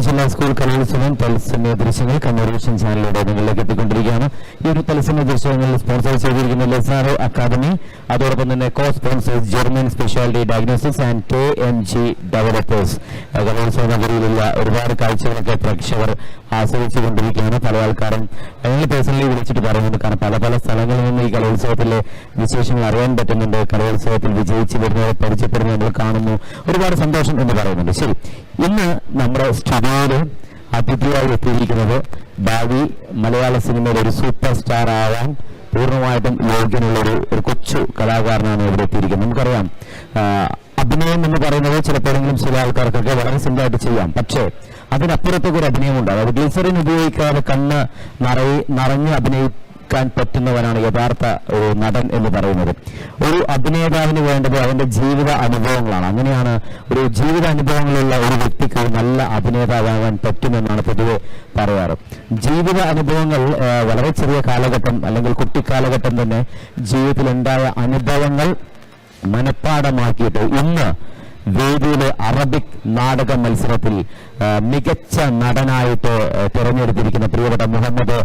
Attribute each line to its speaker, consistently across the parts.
Speaker 1: ജില്ലാ സ്കൂൾ കലോത്സവം തത്സമയ ദൃശ്യങ്ങൾ കണ്ണൂർ വിഷൻ ചാനലിലൂടെ നിങ്ങളിലേക്ക് എത്തിക്കൊണ്ടിരിക്കുകയാണ്. ഈ ഒരു തത്സമയ ദൃശ്യങ്ങൾ സ്പോൺസർ ചെയ്തിരിക്കുന്ന ലെസാറോ അക്കാദമി അതോടൊപ്പം തന്നെ co sponsors German speciality diagnosis and K M G developers കലോത്സവ നഗരിയിലുള്ള ഒരുപാട് കാഴ്ചകളൊക്കെ പ്രേക്ഷകർ ആസ്വദിച്ചുകൊണ്ടിരിക്കുകയാണ് പല ആൾക്കാരും. ഞങ്ങൾ പേഴ്സണലി വിളിച്ചിട്ട് പറയുന്നുണ്ട് കാരണം പല പല സ്ഥലങ്ങളിൽ നിന്ന് ഈ കലോത്സവത്തിലെ വിശേഷങ്ങൾ അറിയാൻ പറ്റുന്നുണ്ട്. കലോത്സവത്തിൽ വിജയിച്ചു വരുന്നവരെ പരിചയപ്പെടുന്നത് നമ്മൾ കാണുന്നു. ഒരുപാട് സന്തോഷം എന്ന് പറയുന്നുണ്ട്. ശരി. ഇന്ന് നമ്മുടെ സ്റ്റുഡിയോയിൽ അതിഥിയായി എത്തിയിരിക്കുന്നത് ഭാവി മലയാള സിനിമയിലെ ഒരു സൂപ്പർ സ്റ്റാർ ആവാൻ പൂർണമായിട്ടും യോഗ്യനുള്ള ഒരു ഒരു കൊച്ചു കലാകാരനാണ് ഇവിടെ എത്തിയിരിക്കുന്നത്. നമുക്കറിയാം അഭിനയം എന്ന് പറയുന്നത് ചിലപ്പോഴെങ്കിലും ചില ആൾക്കാർക്കൊക്കെ വളരെ സിമ്പിളായിട്ട് ചെയ്യാം. പക്ഷേ അതിനപ്പുറത്തേക്ക് ഒരു അഭിനയമുണ്ട്. അതായത് ഗ്ലിസറിൻ ഉപയോഗിക്കാതെ കണ്ണ് നിറയി നിറഞ്ഞ് അഭിനയിക്കാൻ പറ്റുന്നവനാണ് യഥാർത്ഥ ഒരു നടൻ എന്ന് പറയുന്നത്. ഒരു അഭിനേതാവിന് വേണ്ടത് അവന്റെ ജീവിത അനുഭവങ്ങളാണ്. അങ്ങനെയാണ് ഒരു ജീവിത അനുഭവങ്ങളുള്ള ഒരു വ്യക്തിക്ക് നല്ല അഭിനേതാവാകാൻ പറ്റുമെന്നാണ് പൊതുവെ പറയാറ്. ജീവിത അനുഭവങ്ങൾ വളരെ ചെറിയ കാലഘട്ടം അല്ലെങ്കിൽ കുട്ടിക്കാലഘട്ടം തന്നെ ജീവിതത്തിൽ ഉണ്ടായ അനുഭവങ്ങൾ മനഃപ്പാടമാക്കിയിട്ട് ഇന്ന് വേദിയിലെ അറബിക് നാടക മത്സരത്തിൽ മികച്ച നടനായിട്ട് തിരഞ്ഞെടുത്തിരിക്കുന്ന പ്രിയപ്പെട്ട മുഹമ്മദ്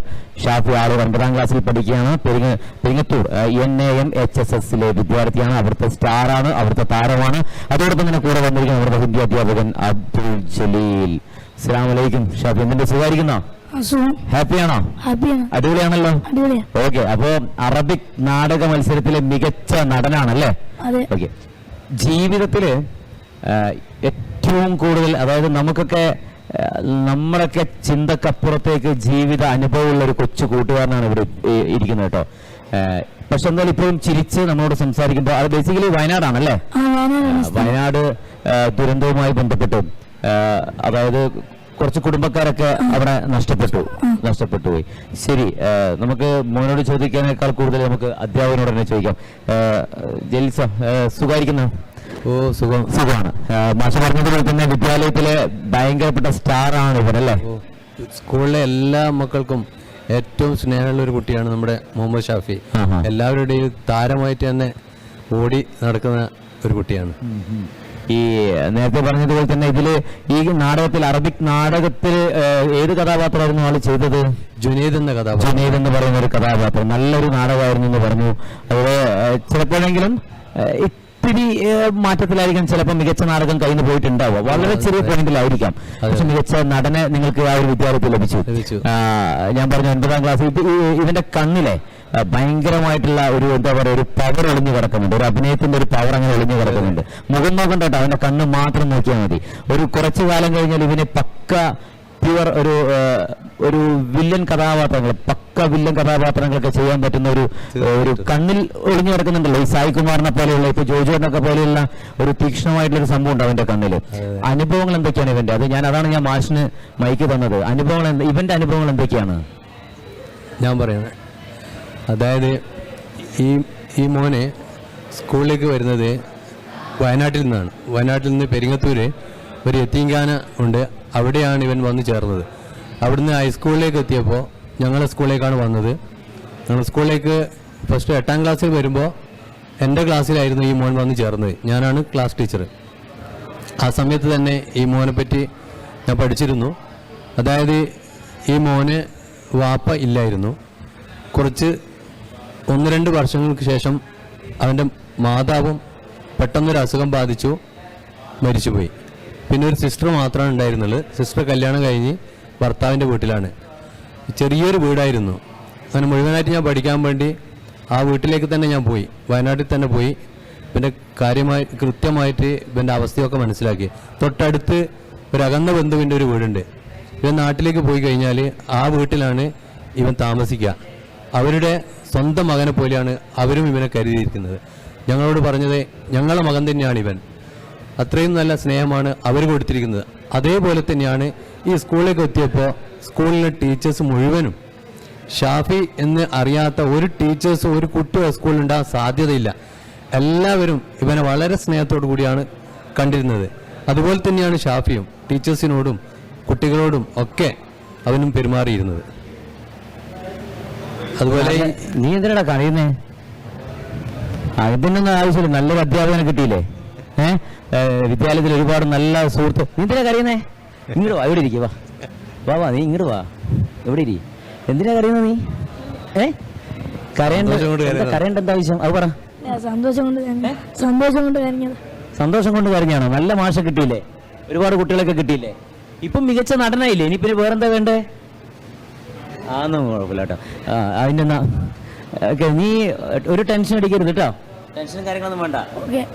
Speaker 1: ഷാഫി ആളൂർ ഒൻപതാം ക്ലാസ്സിൽ പഠിക്കുകയാണ്. പെരിങ്ങ Peringathur N A M H S S ലെ വിദ്യാർത്ഥിയാണ്. അവിടുത്തെ സ്റ്റാറാണ് അവിടുത്തെ താരമാണ്. അതോടൊപ്പം തന്നെ കൂടെ വന്നിരിക്കുന്ന അവരുടെ ഹിന്ദി അധ്യാപകൻ അബ്ദുൾ ജലീൽ. അസ്സാം വലൈക്കും ഷാഫി എന്തിന്റെ സുഖമായിരിക്കുന്നോ?
Speaker 2: അസുഖം
Speaker 1: ഹാപ്പിയാണോ? അടിപൊളിയാണല്ലോ?
Speaker 2: അടിപൊളിയാ.
Speaker 1: ഓക്കെ അപ്പോ അറബിക് നാടക മത്സരത്തിലെ മികച്ച നടനാണല്ലേ? ഓക്കെ. ജീവിതത്തിൽ ഏറ്റവും കൂടുതൽ അതായത് നമുക്കൊക്കെ നമ്മളൊക്കെ ചിന്തക്കപ്പുറത്തേക്ക് ജീവിത അനുഭവമുള്ള ഒരു കൊച്ചു കൂട്ടുകാരനാണ് ഇവിടെ ഇരിക്കുന്നത് കേട്ടോ. പക്ഷെ എന്തായാലും ഇപ്പോഴും ചിരിച്ച് നമ്മളോട് സംസാരിക്കുമ്പോൾ അത് ബേസിക്കലി വയനാടാണല്ലേ? വയനാട് ദുരന്തവുമായി ബന്ധപ്പെട്ടു. അതായത് കുറച്ച് കുടുംബക്കാരൊക്കെ അവിടെ നഷ്ടപ്പെട്ടു നഷ്ടപ്പെട്ടു പോയി. ശരി നമുക്ക് മോനോട് ചോദിക്കാനേക്കാൾ കൂടുതൽ നമുക്ക് അധ്യാപകനോട് തന്നെ ചോദിക്കാം. ജലിസ ജെൽസ സുഖായിരിക്കുന്നോ
Speaker 3: ഓ സുഖം
Speaker 1: സുഖമാണ്. മാഷ പറഞ്ഞതുപോലെ തന്നെ വിദ്യാലയത്തിലെ ഭയങ്കരപ്പെട്ട സ്റ്റാർ ആണ് ഇവരല്ലേ
Speaker 3: സ്കൂളിലെ എല്ലാ മക്കൾക്കും ഏറ്റവും സ്നേഹമുള്ള ഒരു കുട്ടിയാണ് നമ്മുടെ മുഹമ്മദ് ഷാഫി. എല്ലാവരുടെയും താരമായിട്ട് തന്നെ ഓടി നടക്കുന്ന ഒരു കുട്ടിയാണ്.
Speaker 1: ഈ നേരത്തെ പറഞ്ഞതുപോലെ തന്നെ ഇതിൽ ഈ നാടകത്തിൽ അറബിക് നാടകത്തിൽ ഏത് കഥാപാത്രമായിരുന്നു ആൾ ചെയ്തത്?
Speaker 3: ജുനീദ് എന്ന കഥാപാത്രം.
Speaker 1: ജുനീദ് എന്ന് പറയുന്ന ഒരു കഥാപാത്രം. നല്ലൊരു നാടകമായിരുന്നു എന്ന് പറഞ്ഞു. അതുപോലെ ചിലപ്പോഴെങ്കിലും ഏഹ്, മാറ്റത്തിലായിരിക്കാം ചിലപ്പോൾ മികച്ച നാടകം കയ്യിൽ നിന്ന് പോയിട്ടുണ്ടാവുക. വളരെ ചെറിയ പോയിന്റിലായിരിക്കാം. പക്ഷെ മികച്ച നടനെ നിങ്ങൾക്ക് ആ ഒരു വിദ്യാലയത്തിൽ ലഭിച്ചു. ഞാൻ പറഞ്ഞു ഒൻപതാം ക്ലാസ്. ഇതിന്റെ ഇവന്റെ കണ്ണിലെ ഭയങ്കരമായിട്ടുള്ള ഒരു എന്താ പറയുക ഒരു പവർ ഒളിഞ്ഞു കിടക്കുന്നുണ്ട്. ഒരു അഭിനയത്തിന്റെ ഒരു പവർ അങ്ങനെ ഒളിഞ്ഞു കിടക്കുന്നുണ്ട്. മുഖം നോക്കണ്ട കേട്ടോ അവന്റെ കണ്ണ് മാത്രം നോക്കിയാൽ മതി. ഒരു കുറച്ചു കാലം കഴിഞ്ഞാൽ ഇവനെ പക്ക പ്യുവർ ഒരു ഒരു വില്ലൻ കഥാപാത്രങ്ങൾ പക്ക വില്ലൻ കഥാപാത്രങ്ങളൊക്കെ ചെയ്യാൻ പറ്റുന്ന ഒരു ഒരു കണ്ണിൽ ഒളിഞ്ഞു കിടക്കുന്നുണ്ടല്ലോ. ഈ സായി കുമാറിനെ പോലെയുള്ള ഇപ്പൊ ജോജുവിനൊക്കെ പോലെയുള്ള ഒരു തീക്ഷ്ണമായിട്ടുള്ള ഒരു സംഭവം ഉണ്ട് അവന്റെ കണ്ണിൽ? അനുഭവങ്ങൾ എന്തൊക്കെയാണ് ഇവന്റെ? അത് ഞാൻ അതാണ് ഞാൻ മാഷിന് മൈക്ക് തന്നത്. അനുഭവങ്ങൾ ഇവന്റെ അനുഭവങ്ങൾ എന്തൊക്കെയാണ്?
Speaker 3: ഞാൻ പറയുന്നത് അതായത് ഈ ഈ മോനെ സ്കൂളിലേക്ക് വരുന്നത് വയനാട്ടിൽ നിന്നാണ്. വയനാട്ടിൽ നിന്ന് പെരിങ്ങത്തൂര് ഒരു എത്തിങ്കാന ഉണ്ട്. അവിടെയാണ് ഇവൻ വന്നു ചേർന്നത്. അവിടുന്ന് ഹൈസ്കൂളിലേക്ക് എത്തിയപ്പോൾ ഞങ്ങളുടെ സ്കൂളിലേക്കാണ് വന്നത്. ഞങ്ങളുടെ സ്കൂളിലേക്ക് ഫസ്റ്റ് എട്ടാം ക്ലാസ്സിൽ വരുമ്പോൾ എന്റെ ക്ലാസ്സിലായിരുന്നു ഈ മോൻ വന്ന് ചേർന്നത്. ഞാനാണ് ക്ലാസ് ടീച്ചർ ആ സമയത്ത് തന്നെ ഈ പറ്റി ഞാൻ പഠിച്ചിരുന്നു. അതായത് ഈ മോന് വാപ്പ ഇല്ലായിരുന്നു. കുറച്ച് ഒന്ന് രണ്ട് വർഷങ്ങൾക്ക് ശേഷം അവന്റെ മാതാവും പെട്ടെന്നൊരു അസുഖം ബാധിച്ചു മരിച്ചുപോയി. പിന്നെ ഒരു സിസ്റ്റർ മാത്രമാണ് ഉണ്ടായിരുന്നുള്ളൂ സിസ്റ്റർ കല്യാണം കഴിഞ്ഞ് ഭർത്താവിന്റെ വീട്ടിലാണ്. ചെറിയൊരു വീടായിരുന്നു. അങ്ങനെ മുഴുവനായിട്ട് ഞാൻ പഠിക്കാൻ വേണ്ടി ആ വീട്ടിലേക്ക് തന്നെ ഞാൻ പോയി. വയനാട്ടിൽ തന്നെ പോയി. പിന്നെ കാര്യമായി കൃത്യമായിട്ട് ഇവന്റെ അവസ്ഥയൊക്കെ മനസ്സിലാക്കി. തൊട്ടടുത്ത് ഒരു അകന്ന ബന്ധുവിന്റെ ഒരു വീടുണ്ട്. ഇവൻ നാട്ടിലേക്ക് പോയി കഴിഞ്ഞാൽ ആ വീട്ടിലാണ് ഇവൻ താമസിക്കുക. അവരുടെ സ്വന്തം മകനെ പോലെയാണ് അവരും ഇവനെ കരുതിയിരിക്കുന്നത്. ഞങ്ങളോട് പറഞ്ഞത് ഞങ്ങളുടെ മകൻ തന്നെയാണ് ഇവൻ. അത്രയും നല്ല സ്നേഹമാണ് അവർ കൊടുത്തിരിക്കുന്നത്. അതേപോലെ തന്നെയാണ് ഈ സ്കൂളിലേക്ക് എത്തിയപ്പോൾ സ്കൂളിലെ ടീച്ചേഴ്സ് മുഴുവനും. ഷാഫി എന്ന് അറിയാത്ത ഒരു ടീച്ചേഴ്സ് ഒരു കുട്ടി സ്കൂളിൽ ഉണ്ടാകാൻ സാധ്യതയില്ല. എല്ലാവരും ഇവനെ വളരെ സ്നേഹത്തോടു കൂടിയാണ് കണ്ടിരുന്നത്. അതുപോലെ തന്നെയാണ് ഷാഫിയും ടീച്ചേഴ്സിനോടും കുട്ടികളോടും ഒക്കെ അവനും പെരുമാറിയിരുന്നത്. അതുപോലെ
Speaker 1: നീ എന്തിനാ കറിയുന്നേ ഇതിനൊന്നും ആവശ്യമില്ല. നല്ലൊരു അധ്യാപകനെ കിട്ടിയില്ലേ? ഏഹ് വിദ്യാലയത്തിൽ ഒരുപാട് നല്ല സുഹൃത്ത് നീ എന്തിനാ കറിയുന്നേ
Speaker 4: ഇങ്ങോട്ട് അവിടെ ഇരിക്കുവാ വാ വാ നീ ഇങ്ങോട്ട് വാ. എവിടെ ഇരി? എന്തിനാ കരയുന്നത് നീ? ഏ? കരയേണ്ട എന്താ എന്താ ആവശ്യം? അത് പറ.
Speaker 2: സന്തോഷം കൊണ്ട് സന്തോഷം കൊണ്ട് കരഞ്ഞത്.
Speaker 4: സന്തോഷം കൊണ്ട് കരഞ്ഞാണോ? നല്ല മാഷ കിട്ടിയില്ലേ? ഒരുപാട് കുട്ടികളൊക്കെ കിട്ടിയില്ലേ? ഇപ്പം മികച്ച നടനായില്ലേ? ഇനി പിന്നെ വേറെന്താ വേണ്ടേ? ആന്നും കുഴപ്പമില്ല കേട്ടോ. ആ അതിന്റെ എന്നാ ഓക്കെ നീ ഒരു ടെൻഷൻ അടിക്കരുത് കേട്ടോ. ടെൻഷനും കാര്യങ്ങളൊന്നും വേണ്ട.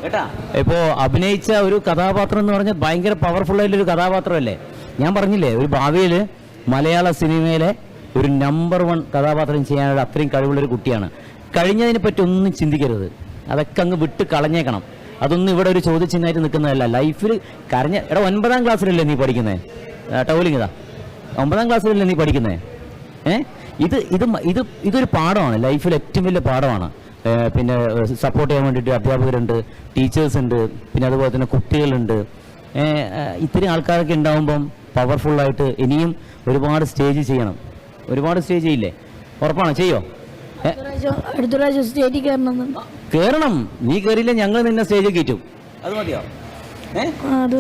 Speaker 4: കേട്ടാ? ഇപ്പോ അഭിനയിച്ച ഒരു കഥാപാത്രം എന്ന് പറഞ്ഞാൽ ഭയങ്കര പവർഫുൾ ആയിട്ടുള്ള ഒരു കഥാപാത്രമല്ലേ? ഞാൻ പറഞ്ഞില്ലേ ഒരു ഭാവിയിൽ മലയാള സിനിമയിലെ ഒരു നമ്പർ വൺ കഥാപാത്രം ചെയ്യാനുള്ള അത്രയും കഴിവുള്ള ഒരു കുട്ടിയാണ്. കഴിഞ്ഞതിനെ പറ്റി ഒന്നും ചിന്തിക്കരുത്. അതൊക്കെ അങ്ങ് വിട്ട് കളഞ്ഞേക്കണം. അതൊന്നും ഇവിടെ ഒരു ചോദ്യചിഹ്നമായിട്ട് നിൽക്കുന്നതല്ല. ലൈഫിൽ കരഞ്ഞ എടാ ഒൻപതാം ക്ലാസ്സിലല്ലേ നീ പഠിക്കുന്നത് ടൗലിംഗ് ഇതാ. ഒമ്പതാം ക്ലാസ്സിലല്ലേ നീ പഠിക്കുന്നത് ഏഹ് ഇത് ഇത് ഇത് ഇതൊരു പാഠമാണ്. ലൈഫിൽ ഏറ്റവും വലിയ പാഠമാണ്. പിന്നെ സപ്പോർട്ട് ചെയ്യാൻ വേണ്ടിയിട്ട് അധ്യാപകരുണ്ട് ടീച്ചേഴ്സ് ഉണ്ട് പിന്നെ അതുപോലെ തന്നെ കുട്ടികളുണ്ട്. ഇത്രയും ആൾക്കാരൊക്കെ ഉണ്ടാവുമ്പം പവർഫുള്ളായിട്ട് ഇനിയും ഒരുപാട് സ്റ്റേജ് ചെയ്യണം. ഒരുപാട് സ്റ്റേജ് ചെയ്യില്ലേ? ഉറപ്പാണോ? ചെയ്യോ?
Speaker 2: അടുത്ത പ്രാവശ്യം
Speaker 4: കേറണം. നീ കയറിയില്ല ഞങ്ങൾ നിന്നെ സ്റ്റേജിൽ കയറ്റും. അത് മതിയോ.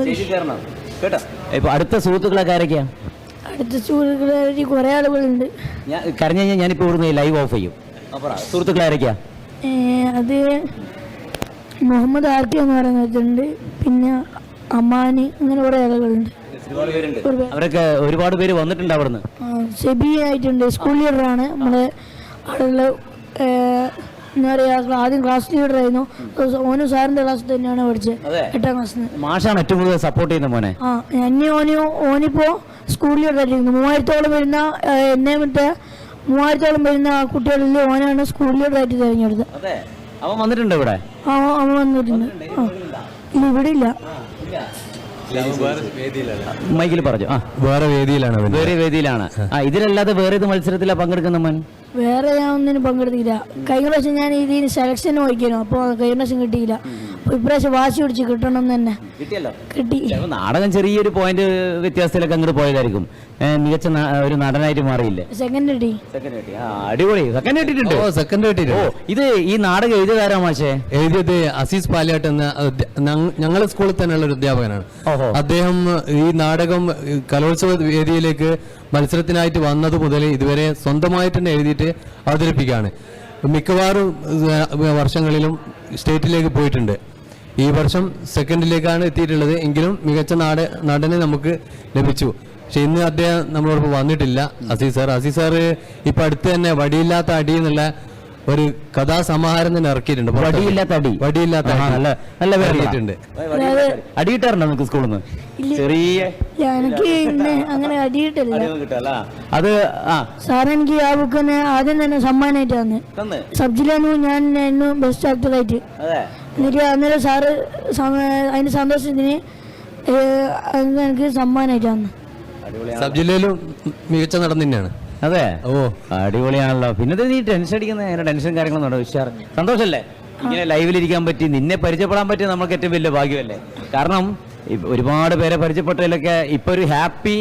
Speaker 4: സ്റ്റേജിൽ കയറണം. കേട്ടോ? ഇപ്പൊ അടുത്ത സുഹൃത്തുക്കളൊക്കെ ആരൊക്കെയാ?
Speaker 2: അടുത്ത സുഹൃത്തുക്കളെ കുറേ ആളുകളുണ്ട്.
Speaker 4: ഞാൻ കരഞ്ഞു കഴിഞ്ഞാൽ ഞാനിപ്പോൾ ഇവിടുന്ന് ലൈവ് ഓഫ് ചെയ്യും. സുഹൃത്തുക്കളെ ആരൊക്കെയാ?
Speaker 2: അത് മുഹമ്മദ് ആർക്കി എന്ന് പറയുന്ന പിന്നെ അമാനി അങ്ങനെ കുറെ ആളുകളുണ്ട്.
Speaker 4: ഒരുപാട് പേരുണ്ട്.
Speaker 2: ഒരുപാട്.
Speaker 4: അവരൊക്കെ ഒരുപാട് പേര് വന്നിട്ടുണ്ട് അവിടുന്ന്.
Speaker 2: സെബി ആയിട്ടുണ്ട് സ്കൂൾ ലീഡറാണ് നമ്മുടെ ആളുകൾ എന്താ പറയുക ആദ്യം ക്ലാസ് ലീഡർ ആയിരുന്നു. ഓനും സാറിന്റെ ക്ലാസ് തന്നെയാണ് പഠിച്ചത്. എട്ടാം ക്ലാസ്സിൽ
Speaker 4: മാഷാണ് ഏറ്റവും കൂടുതൽ സപ്പോർട്ട് ചെയ്യുന്ന മോനെ.
Speaker 2: ആ എന്നെ ഓനെയോ ഓനിപ്പോ സ്കൂൾ ലീഡർ ആയിരുന്നു മൂവായിരത്തോളം വരുന്ന എന്നെ വിട്ട് മൂവായിരത്തോളം വരുന്ന കുട്ടികളിൽ ഓനാണ് സ്കൂൾ ലീഡറായിട്ട് തിരഞ്ഞെടുത്തത്.
Speaker 4: അതെ. അവൻ വന്നിട്ടുണ്ട് ഇവിടെ?
Speaker 2: ആ അവൻ വന്നിട്ടുണ്ട്. ആ. ഇവിടെ ഇല്ല.
Speaker 4: മൈക്കിൽ പറഞ്ഞു ആ.
Speaker 3: വേറെ വേദിയിലാണ് അവൻ
Speaker 4: വേറെ വേദിയിലാണ്. ആ. ഇതിലല്ലാതെ വേറെ ഏത് മത്സരത്തിലാണ് പങ്കെടുക്കുന്ന മോൻ?
Speaker 2: വേറെ ഞാൻ ഒന്നിനും പങ്കെടുത്തില്ല. കഴിഞ്ഞ പ്രാവശ്യം ഞാൻ ഇതിന് സെലക്ഷൻ നോക്കിയിരുന്നു അപ്പോൾ കഴിഞ്ഞ പ്രാവശ്യം കിട്ടിയില്ല. ഇപ്രാവശ്യം വാശി പിടിച്ച് കിട്ടണം എന്ന് തന്നെ.
Speaker 4: കിട്ടിയല്ലോ?
Speaker 2: കിട്ടി.
Speaker 4: നാടകം ചെറിയൊരു പോയിന്റ് വ്യത്യാസത്തിലൊക്കെ അങ്ങോട്ട് പോയതായിരിക്കും. ഏ, മികച്ച ന- ഒരു നടനായിട്ട് മാറിയില്ലേ?
Speaker 2: സെക്കൻഡ് കിട്ടി.
Speaker 4: സെക്കൻഡ് കിട്ടി. ആ അടിപൊളി. സെക്കൻഡ് കിട്ടിയിട്ടുണ്ട്.
Speaker 3: ഓ സെക്കൻഡ്
Speaker 4: ഓ
Speaker 3: കിട്ടിയിട്ടുണ്ട്
Speaker 4: ഇത് ഈ നാടകം എഴുതിയതാരാ മാഷേ?
Speaker 3: എഴുതിയത് അസീസ് പാലിയാട്ട് എന്ന അധ്യ- ഞങ്ങ- ഞങ്ങളുടെ സ്കൂളിൽ തന്നെയുള്ള ഒരു അധ്യാപകനാണ്.
Speaker 4: ഓഹോ.
Speaker 3: അദ്ദേഹം ഈ നാടകം ഈ കലോത്സവ വേദിയിലേക്ക് മത്സരത്തിനായിട്ട് വന്നത് മുതൽ ഇതുവരെ സ്വന്തമായിട്ട് തന്നെ എഴുതിയിട്ട് അവതരിപ്പിക്കുകയാണ്. മിക്കവാറും വർഷങ്ങളിലും സ്റ്റേറ്റിലേക്ക് പോയിട്ടുണ്ട്. ഈ വർഷം സെക്കൻഡിലേക്കാണ് എത്തിയിട്ടുള്ളത്. എങ്കിലും മികച്ച നാട് നടനെ നമുക്ക് ലഭിച്ചു. പക്ഷെ ഇന്ന് അദ്ദേഹം നമ്മളോടൊപ്പം വന്നിട്ടില്ല. അസീസ് സാർ. അസീസ് സാർ ഇപ്പം അടുത്ത് തന്നെ വടിയില്ലാത്ത അടി എന്നുള്ള ഒരു കഥാസമാഹാരം തന്നെ ഇറക്കിയിട്ടുണ്ട്.
Speaker 4: വടിയില്ലാത്ത അടി.
Speaker 3: വടിയില്ലാത്ത
Speaker 4: ആഹാ,
Speaker 3: അടി.
Speaker 4: നല്ല നല്ല പേരുള്ള.
Speaker 3: ഇറക്കിയിട്ടുണ്ട്
Speaker 4: നമുക്ക് സ്കൂളിൽ നിന്ന്? ചെറിയ
Speaker 2: എനിക്ക് അങ്ങനെ അടിയിട്ടില്ല.
Speaker 4: അത് ആ.
Speaker 2: സാർ എനിക്ക് ആ ബുക്ക് തന്നെ ആദ്യം തന്നെ സമ്മാനമായിട്ട് തന്നു. സബ്ജിലായിരുന്നു ഞാൻ ബെസ്റ്റ് ആക്ടറായിട്ട്
Speaker 4: അതെ.
Speaker 2: എന്നിട്ട് അന്നേരം സാറ് അതിന് അതിന്റെ സന്തോഷത്തിന് എനിക്ക് സമ്മാനമായിട്ട് തന്നു.
Speaker 3: സബ് ജില്ലയിലും മികച്ച നടൻ തന്നെയാണ്.
Speaker 4: അതെ?
Speaker 3: ഓ.
Speaker 4: അടിപൊളിയാണല്ലോ. പിന്നെ ഇത് നീ ടെൻഷൻ അടിക്കുന്ന അങ്ങനെ ടെൻഷൻ കാര്യങ്ങളൊന്നും ഉണ്ടോ? ഉഷാർ സന്തോഷല്ലേ? ഇങ്ങനെ ലൈവിലിരിക്കാൻ പറ്റി നിന്നെ പരിചയപ്പെടാൻ പറ്റിയ നമുക്ക് ഏറ്റവും വലിയ ഭാഗ്യമല്ലേ? കാരണം ഒരുപാട് പേരെ പരിചയപ്പെട്ടതിലൊക്കെ ഇപ്പൊ ഒരു ഹാപ്പി.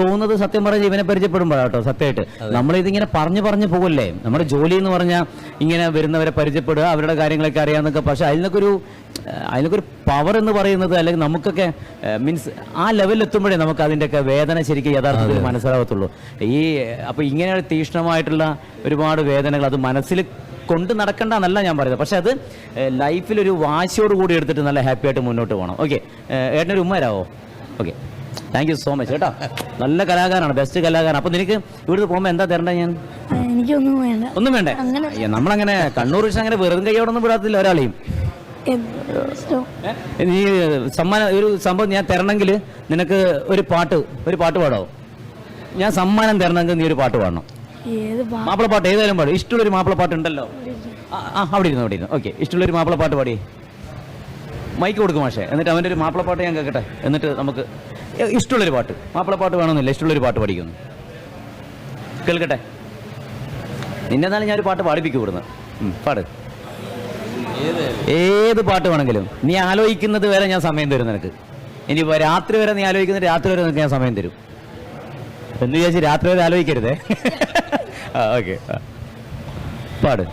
Speaker 4: തോന്നുന്നത് സത്യം പറഞ്ഞ ഇവനെ പരിചയപ്പെടുമ്പോഴാട്ടോ സത്യമായിട്ട്. നമ്മൾ ഇതിങ്ങനെ പറഞ്ഞു പറഞ്ഞു പോകല്ലേ നമ്മുടെ ജോലി എന്ന് പറഞ്ഞാൽ ഇങ്ങനെ വരുന്നവരെ പരിചയപ്പെടുക അവരുടെ കാര്യങ്ങളൊക്കെ അറിയാന്നൊക്കെ. പക്ഷെ അതിനൊക്കെ ഒരു അതിനൊക്കെ ഒരു പവർ എന്ന് പറയുന്നത് അല്ലെങ്കിൽ നമുക്കൊക്കെ മീൻസ് ആ ലെവലിൽ എത്തുമ്പോഴേ നമുക്ക് അതിന്റെയൊക്കെ വേദന ശരിക്കും യഥാർത്ഥത്തിൽ മനസ്സിലാവത്തുള്ളൂ. ഈ അപ്പോൾ ഇങ്ങനെ തീക്ഷ്ണമായിട്ടുള്ള ഒരുപാട് വേദനകൾ അത് മനസ്സിൽ കൊണ്ട് നടക്കേണ്ട എന്നല്ല ഞാൻ പറയുന്നത്. പക്ഷെ അത് ലൈഫിൽ ഒരു വാശിയോട് കൂടി എടുത്തിട്ട് നല്ല ഹാപ്പി ആയിട്ട് മുന്നോട്ട് പോകണം. ഓക്കെ ഏട്ടനൊരു ഉമ്മ തരാവോ okay thank you so much കേട്ടോ. നല്ല കലാകാരനാണ് ബെസ്റ്റ് കലാകാരൻ. അപ്പൊ നിനക്ക് ഇവിടുന്ന് പോകുമ്പോൾ എന്താ തരണ്ട ഞാൻ?
Speaker 2: എനിക്കൊന്നും വേണ്ട.
Speaker 4: ഒന്നും വേണ്ടേ? നമ്മളങ്ങനെ കണ്ണൂർ വെച്ച് അങ്ങനെ വെറും കൈയോടൊന്നും വിടാത്തില്ല ഒരാളെയും. നീ സമ്മാനം ഒരു സംഭവം ഞാൻ തരണമെങ്കിൽ നിനക്ക് ഒരു പാട്ട് ഒരു പാട്ട് പാടാവോ? ഞാൻ സമ്മാനം തരണമെങ്കിൽ നീ ഒരു പാട്ട് പാടണം.
Speaker 2: പാട്ട്
Speaker 4: മാപ്പിളപ്പാട്ട് ഏതായാലും പാടും. ഇഷ്ടമുള്ളൊരു മാപ്പിളപ്പാട്ട് ഉണ്ടല്ലോ. ആ അവിടെ ഇരുന്നു അവിടെ ഇരുന്നു ഓക്കെ ഇഷ്ടമുള്ളൊരു മാപ്പിളപ്പാട്ട് പാടി. മൈക്ക് കൊടുക്കും മാഷേ. എന്നിട്ട് അവന്റെ ഒരു മാപ്പിളപ്പാട്ട് ഞാൻ കേൾക്കട്ടെ എന്നിട്ട് നമുക്ക് ഇഷ്ടമുള്ളൊരു പാട്ട്. മാപ്പിളപ്പാട്ട് വേണമെന്നില്ല ഇഷ്ടമുള്ളൊരു പാട്ട് പഠിക്കുന്നു. കേൾക്കട്ടെ? നിന്നെ എന്നാലും ഞാൻ ഒരു പാട്ട് പാടിപ്പിക്കും ഇവിടുന്ന്. പാട്. ഏത് പാട്ട് വേണമെങ്കിലും. നീ ആലോചിക്കുന്നത് വരെ ഞാൻ സമയം തരും നിനക്ക്. ഇനി ഇപ്പൊ രാത്രി വരെ നീ ആലോചിക്കുന്നത് രാത്രി വരെ നിനക്ക് ഞാൻ സമയം തരും. എന്ന് വിചാരിച്ച് രാത്രി വരെ ആലോചിക്കരുതേ. ആ ഓക്കെ പാട്.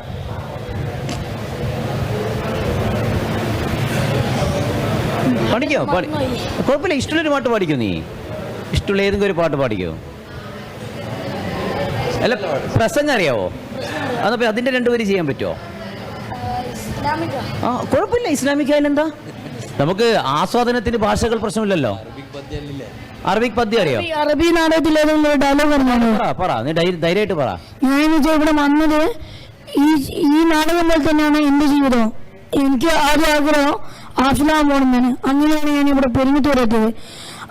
Speaker 4: പഠിക്കോ പാടി. കുഴപ്പമില്ല ഇഷ്ടമുള്ളൊരു പാട്ട് പാടിക്കോ നീ? ഇഷ്ടമുള്ള ഏതെങ്കിലും ഒരു പാട്ട് പാടിക്കോ? അല്ല പ്രസംഗം അറിയാവോ? അതപ്പോ അതിന്റെ രണ്ടുപേരും ചെയ്യാൻ പറ്റുമോ ആ കുഴപ്പമില്ല ഇസ്ലാമിക് ആയാലും എന്താ നമുക്ക് ആസ്വാദനത്തിന് ഭാഷകൾ പ്രശ്നമില്ലല്ലോ. അറബിക് പദ്യം അറിയോ?
Speaker 2: അറബി നാടകത്തിൽ ഏതെങ്കിലും ഡയലോഗ് പറഞ്ഞാലോ?
Speaker 4: പറ നീ ധൈര്യമായിട്ട് പറ.
Speaker 2: ഞാൻ വെച്ചാൽ ഇവിടെ വന്നത് ഈ ഈ നാടകം പോലെ തന്നെയാണ് എന്റെ ജീവിതം എനിക്ക് ആദ്യ ആഗ്രഹം ആഫിലാൻ പോകണമെന്നാണ് അങ്ങനെയാണ് ഞാൻ ഇവിടെ പെരുമിത്തൂർ എത്തിയത്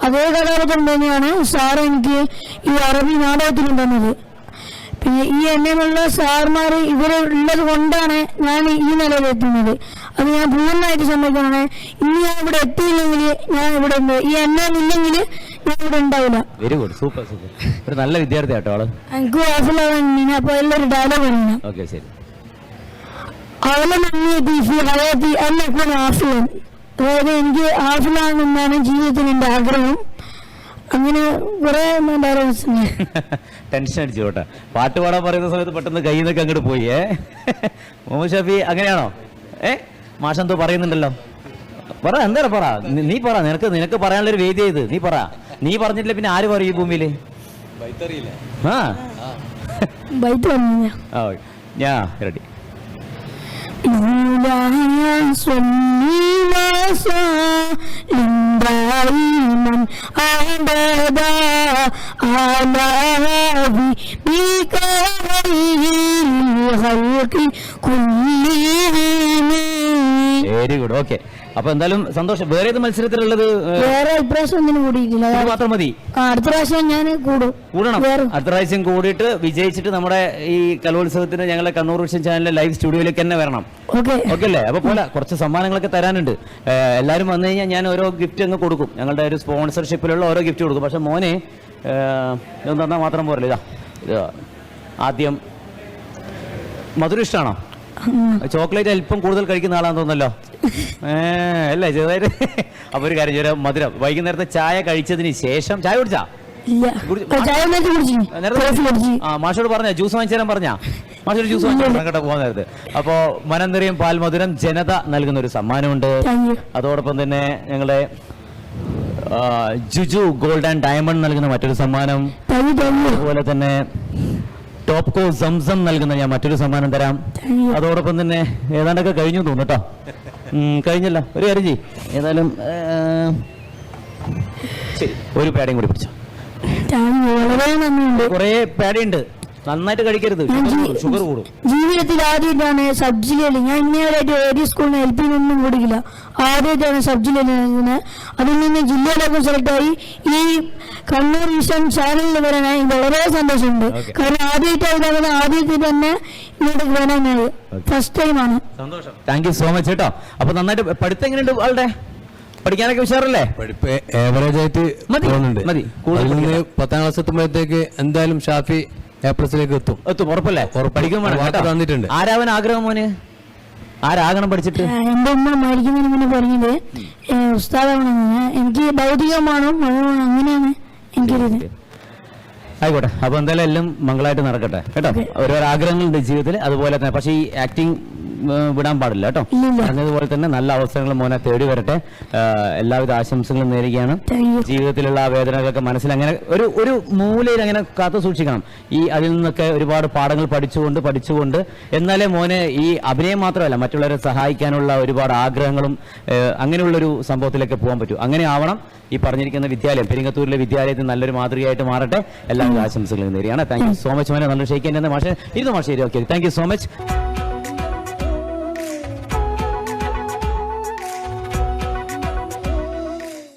Speaker 2: അതേ കാലഘട്ടം തന്നെയാണ് സാർ എനിക്ക് ഈ അറബി നാടകത്തിനും തന്നത്. പിന്നെ ഈ എന്നെയുള്ള സാർമാർ ഇവരെ ഉള്ളത് കൊണ്ടാണ് ഞാൻ ഈ നിലയിലെത്തുന്നത്. അത് ഞാൻ പൂർണമായിട്ട് സമ്മതിക്കണം ഇനി ഞാൻ ഇവിടെ എത്തിയില്ലെങ്കിൽ ഞാൻ ഇവിടെ ഉണ്ട്. ഈ എണ്ണ ഇല്ലെങ്കിൽ ഞാൻ ഇവിടെ ഉണ്ടാവില്ല.
Speaker 4: വെരി ഗുഡ് സൂപ്പർ സൂപ്പർ ഒരു നല്ല വിദ്യാർത്ഥി കേട്ടോ ആൾ.
Speaker 2: എനിക്ക് ഓഫിലാവാൻ അപ്പൊ എല്ലാവരും ഡയലോഗ് പറഞ്ഞു
Speaker 4: ഓക്കെ ശരി.
Speaker 2: അവളെ നന്ദിയെ ഫി ഹയാത്തി അക്കൂന ആഫിലൻ അതായത് എനിക്ക് ഹാഫിലാണെന്നാണ് ജീവിതത്തിൽ എന്റെ ആഗ്രഹം. അങ്ങനെ കുറെ ഡയലോഗ്സ്
Speaker 4: ടെൻഷൻ അടിച്ചു കേട്ടോ പാട്ട് പാടാൻ പറയുന്ന സമയത്ത് പെട്ടെന്ന് കയ്യിൽ നിന്നൊക്കെ അങ്ങോട്ട് പോയി ഏ? മുഹമ്മദ് ഷാഫി അങ്ങനെയാണോ? ഏ? മാഷെന്തോ പറയുന്നുണ്ടല്ലോ പറ എന്താ പറ നി- നീ പറ നിനക്ക് നിനക്ക് പറയാനുള്ളൊരു വേദി ഇത് നീ പറ നീ പറഞ്ഞിട്ടില്ല പിന്നെ ആര് പറയും ഈ ഭൂമിയില് ആ
Speaker 2: ബൈറ്റ് പറഞ്ഞു
Speaker 4: ആ ഞാ റെഡി
Speaker 2: مولاي صل وسلم دائما أبدا على حبيبك خير الخلق كلهم
Speaker 4: വെരി ഗുഡ് ഓക്കെ അപ്പൊ എന്തായാലും സന്തോഷം. വേറെ ഏത് മത്സരത്തിലുള്ളത്
Speaker 2: വേറെ ഇപ്രാവശ്യം ഒന്നിനും കൂടിയിട്ടില്ല.
Speaker 4: ഇത് മാത്രം മതി.
Speaker 2: ആ, അടുത്ത പ്രാവശ്യം ഞാൻ കൂടും.
Speaker 4: കൂടണം.
Speaker 2: വേറെ
Speaker 4: അടുത്ത പ്രാവശ്യം കൂടിയിട്ട് വിജയിച്ചിട്ട് നമ്മുടെ ഈ കലോത്സവത്തിന് ഞങ്ങളെ കണ്ണൂർ വിഷൻ ചാനലിലെ ലൈവ് സ്റ്റുഡിയോയിലേക്ക് തന്നെ വരണം.
Speaker 2: ഓക്കെ.
Speaker 4: ഓക്കെ അല്ലേ? അപ്പൊ പോലെ. കുറച്ച് സമ്മാനങ്ങളൊക്കെ തരാനുണ്ട്. ഏഹ് എല്ലാവരും വന്നു കഴിഞ്ഞാൽ ഞാൻ ഓരോ ഗിഫ്റ്റ് അങ്ങ് കൊടുക്കും. ഞങ്ങളുടെ ഒരു സ്പോൺസർഷിപ്പിലുള്ള ഓരോ ഗിഫ്റ്റ് കൊടുക്കും. പക്ഷെ മോനെ ഏഹ്, ഇതൊന്നും തന്നാൽ മാത്രം പോരല്ലോ? ഇതാ ഇത് ആദ്യം മധുര ഇഷ്ടമാണോ ചോക്ലേറ്റ് അല്പം കൂടുതൽ കഴിക്കുന്ന ആളാന്ന് തോന്നല്ലോ ഏ അല്ലേ ചെറുതായിട്ട്. അപ്പൊ ഒരു കാര്യം ചെറിയ മധുരം. വൈകുന്നേരത്തെ ചായ കഴിച്ചതിന് ശേഷം ചായ കുടിച്ചാ?
Speaker 2: ആ,
Speaker 4: മാഷോട് പറഞ്ഞ ജ്യൂസ് വാങ്ങിച്ചു തരാൻ പറഞ്ഞാ? മാഷോട് ജ്യൂസ് വാങ്ങിച്ചു കേട്ടോ പോകാൻ നേരത്ത്. അപ്പോ പാൽ പാൽമധുരം ജനത നൽകുന്ന ഒരു സമ്മാനമുണ്ട് അതോടൊപ്പം തന്നെ ഞങ്ങളുടെ ജുജു ഗോൾഡ് ആൻഡ് ഡയമണ്ട് നൽകുന്ന മറ്റൊരു സമ്മാനം. അതുപോലെ തന്നെ ടോപ്കോ സംസം നൽകുന്ന ഞാൻ മറ്റൊരു സമ്മാനം തരാം. അതോടൊപ്പം തന്നെ ഏതാണ്ടൊക്കെ കഴിഞ്ഞു തോന്നുന്നു കഴിഞ്ഞല്ല. ഒരു കാര്യം ചെയ് ഏതായാലും ഒരു പേടയും കൂടി പിടിച്ചോ.
Speaker 2: വളരെ നന്ദിയുണ്ട്.
Speaker 4: കുറേ പേടയുണ്ട് നന്നായിട്ട് കഴിക്കരുത്. ഷുഗർ കൂടും
Speaker 2: ജീവിതത്തിൽ ആദ്യമായിട്ടാണ് സബ്ജി കളി ഞാൻ ഇന്നേവരായിട്ട് ഏരിയ സ്കൂളിന് എൽ പി ഒന്നും കൂടിയില്ല ആദ്യമായിട്ടാണ് സബ്ജി ജില്ലയിൽ നൽകുന്നത് അതിൽ നിന്ന് ജില്ലയിലൊക്കെ സെലക്ട് ആയി. ഈ കണ്ണൂർ വിഷൻ ചാനലിൽ വരാനായി വളരെ സന്തോഷമുണ്ട്. കാരണം ആദ്യമായിട്ടാണ് ആദ്യത്തിൽ തന്നെ ഇങ്ങോട്ട് വരാനായി ഫസ്റ്റ് ടൈമാണ്
Speaker 4: സന്തോഷം. താങ്ക് യു സോ മച്ച് കേട്ടോ. അപ്പൊ നന്നായിട്ട് പഠിത്തം എങ്ങനെയുണ്ട് ആളുടെ? പഠിക്കാനൊക്കെ ഉഷാറല്ലേ?
Speaker 3: പഠിപ്പ് ഏവറേജ് ആയിട്ട്
Speaker 4: മതി. കൂടുതൽ
Speaker 3: പത്താം ക്ലാസ് എത്തുമ്പോഴത്തേക്ക് എന്തായാലും ഷാഫി എ പ്ലസിലേക്ക് എത്തും.
Speaker 4: എത്തും ഉറപ്പല്ലേ?
Speaker 3: പഠിക്കാൻ
Speaker 4: പഠിക്കും വേണം കേട്ടോ.
Speaker 3: തന്നിട്ടുണ്ട്.
Speaker 4: ആരാവൻ ആഗ്രഹം മോന്? ആരാകണം പഠിച്ചിട്ട്?
Speaker 2: എന്റെ ഉമ്മ മരിക്കുന്നതിന് മുന്നേ പറഞ്ഞത് ഏ, ഉസ്താദാവണമെന്ന് എനിക്ക് ഭൗതികമാണോ മഴമാണോ അങ്ങനെയാണ് എനിക്കൊരിത്
Speaker 4: ആയിക്കോട്ടെ. അപ്പൊ എന്തായാലും എല്ലാം മംഗളായിട്ട് നടക്കട്ടെ. കേട്ടോ? ഓരോരോ ആഗ്രഹങ്ങളുണ്ട് ജീവിതത്തിൽ അതുപോലെ തന്നെ പക്ഷേ ഈ ആക്ടിങ് വിടാൻ പാടില്ല കേട്ടോ. പറഞ്ഞതുപോലെ തന്നെ നല്ല അവസരങ്ങൾ മോനെ തേടി വരട്ടെ. എല്ലാവിധ ആശംസകളും നേരുകയാണ്. ജീവിതത്തിലുള്ള ആ വേദനകളൊക്കെ മനസ്സിൽ അങ്ങനെ ഒരു ഒരു മൂലയിൽ അങ്ങനെ കാത്തു സൂക്ഷിക്കണം. ഈ അതിൽ നിന്നൊക്കെ ഒരുപാട് പാഠങ്ങൾ പഠിച്ചുകൊണ്ട് പഠിച്ചുകൊണ്ട്. എന്നാലേ മോനെ ഈ അഭിനയം മാത്രമല്ല മറ്റുള്ളവരെ സഹായിക്കാനുള്ള ഒരുപാട് ആഗ്രഹങ്ങളും അങ്ങനെയുള്ളൊരു സംഭവത്തിലൊക്കെ പോകാൻ പറ്റൂ. അങ്ങനെ ആവണം. ഈ പറഞ്ഞിരിക്കുന്ന വിദ്യാലയം പെരിങ്ങത്തൂരിലെ വിദ്യാലയത്തിൽ നല്ലൊരു മാതൃകയായിട്ട് മാറട്ടെ. എല്ലാവരും ആശംസകളും നേരിയാണ് താങ്ക് യു സോ മച്ച് മോനെ. നല്ല ക്ഷയിക്കാൻ മാഷെ. ഇരുന്ന് മാഷെ okay thank you so much